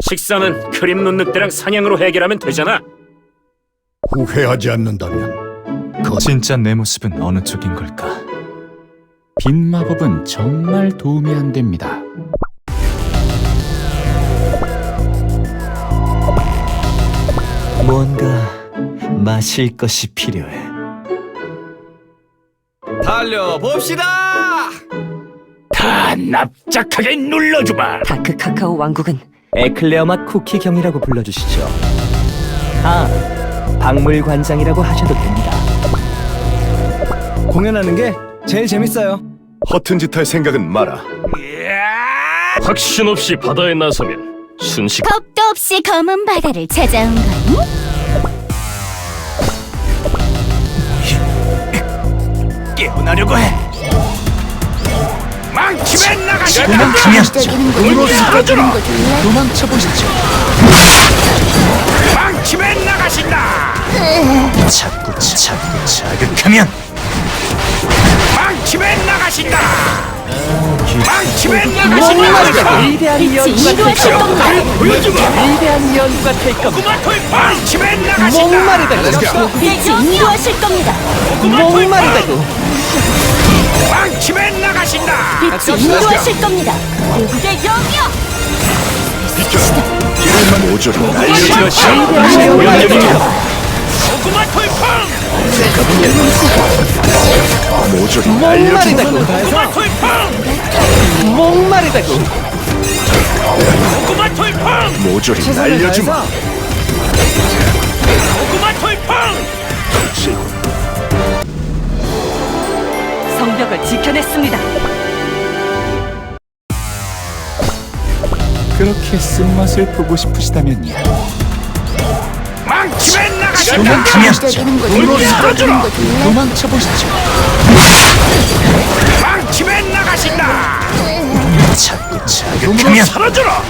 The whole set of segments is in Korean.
식사는 크림 눈 늑대랑 사냥으로 해결하면 되잖아. 후회하지 않는다면 그 진짜 내 모습은 어느 쪽인 걸까? 빈 마법은 정말 도움이 안 됩니다. 뭔가 마실 것이 필요해. 달려봅시다! 다 납작하게 눌러주마. 다크 카카오 왕국은 에클레어 맛 쿠키 경이라고 불러주시죠. 아, 박물관장이라고 하셔도 됩니다. 공연하는 게 제일 재밌어요. 허튼 짓 할 생각은 마라. 확신 없이 바다에 나서면 순식 겁도 없이 검은 바다를 찾아온 거니? 깨어나려고 해. 도망치면 눈으로 사라져라! 도망쳐 보시죠. 망치면 나가신다. 자꾸 자꾸 자극하면 망치면 나가신다. 망치면 나가신다. 위대한 연구가 겁니다. 보여주마. 위대한 연구가 될 겁니다. 고구마 나가신다. 목마르다고, 인도하실 겁니다. 목마르다고. 망치면 나가신다. 빛이 인도하실 겁니다. 고국의 영이여! 길만 모조리 날려주마. 위대한 연구가 고구마 팡. 모조리. 목마르다고, 고구마 팡. 목마르다고. 고구마 팡. 모조리 날려주마. 그렇게 쓴맛을 보고 싶으시다면요. 망치면 나가신다. 도망치면 눈으로 사라져라. 도망쳐 보시죠. 망치면 나가신다. 자꾸 자극하면 사라져라.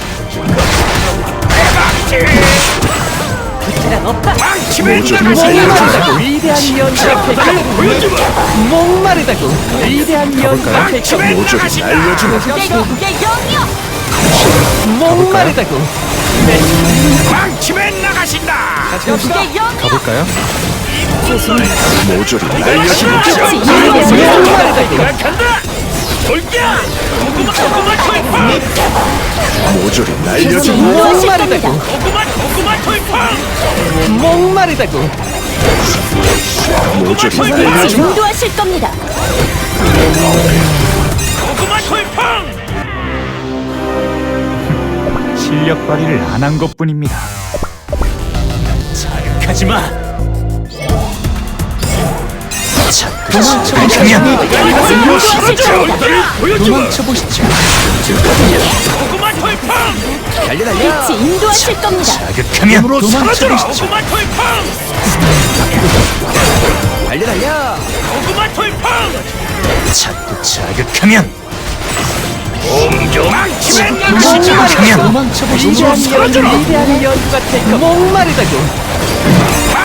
모조리 나가신다. 목마르다고. 위대한 겁니다. 보여주마. 목마르다고. 위대한. 망치면 모조리 나가신다. 고국의 영이여! 목마르다고. 망치면 나가신다. 고국의 영이여! 가볼까요? 모조리 겁니다. 목마르다고. 간다. 돌기야. 고구마 고구마 팡. 모조리. 인도하실 겁니다. 고구마 고구마 팡. 목마르다고. 모조리 빛이 날려주마. 인도하실 겁니다. 실력 발휘를 안 한 것뿐입니다. 자극하지 마. 인도하실 겁니다. 도망쳐 보시죠. 고구마 토이 팡. 빛이 인도하실 겁니다. 자극하면 도망쳐 보시죠. 고구마 토이 팡. 달려 달려. 고구마 토이 팡. 자꾸 자극하면 목마르다고.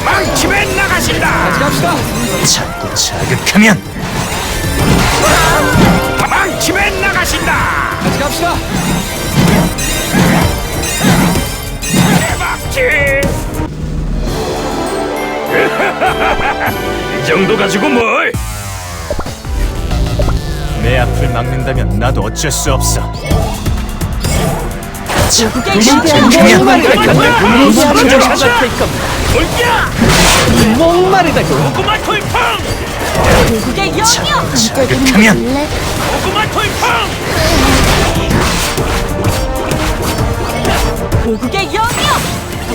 망치면 나가신다. 갑시다. 자꾸 자극하면 망치면 나가신다. 같이 갑시다. 대박지. 이 정도 가지고 뭘? 내 앞을 막는다면 나도 어쩔 수 없어. 위대한 영이여! 목마르다고. 연구가 될 겁니다. 목마르다고. 고구마 팡. 고국의 영이여! 자극하면 고구마 팡. 고국의 영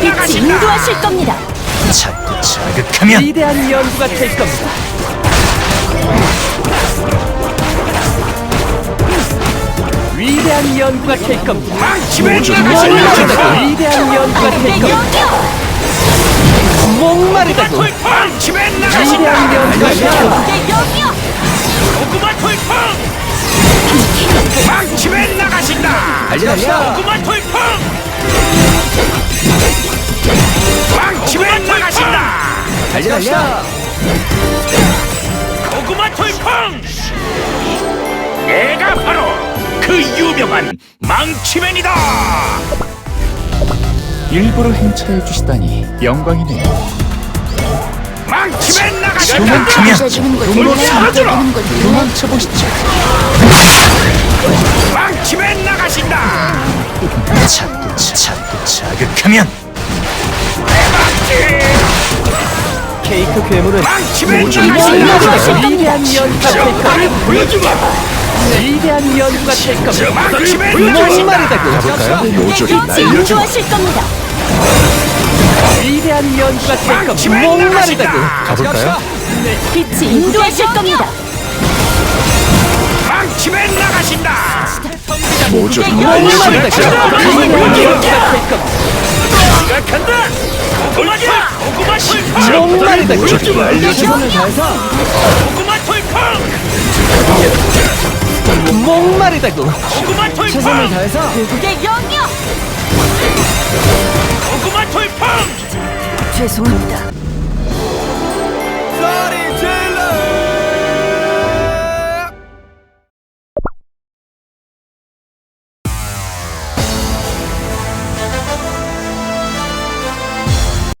빛이. 인도하실 겁니다. 자꾸 자극하면 위대한 연구가 될 겁니다. 위대한 연구가 될 겁니다. 위대한 연구가 될 겁니다. 목마르다고 위대한 연구가 될 겁니다. 망치면 나가신다. 달려 고구마 돌풍! 망치면 나가신다. 달려 달려 고구마 돌풍! 내가 바로 그 유명한 망치맨이다. 일부러 행차해 주시다니 영광이네요. 도망치면 돌려주라 도망쳐 보시죠. 망치맨 나가신다 자꾸 자꾸 자극하면 케이크 괴물은 나가신다. 위대한 연구가 될 겁니다. 위대한 연구가 될 겁니다. 모조리 여기 알려주마. 인도하실 겁니다. 위대한 연구가 될 겁니다. 목마르다고 나가신다 가볼까요? 빛이 인도하실 겁니다. 망치맨 나가신다. 위대한 연구가 될 겁니다. 시작한다. 고구마야 고구마 목마르다고 모조리 알려주마. 최선을 다해서 고구마 돌풍 목마르다고 고구마 돌풍 최선을 다해서. 이게 여기요! 고구마 돌풍 죄송합니다.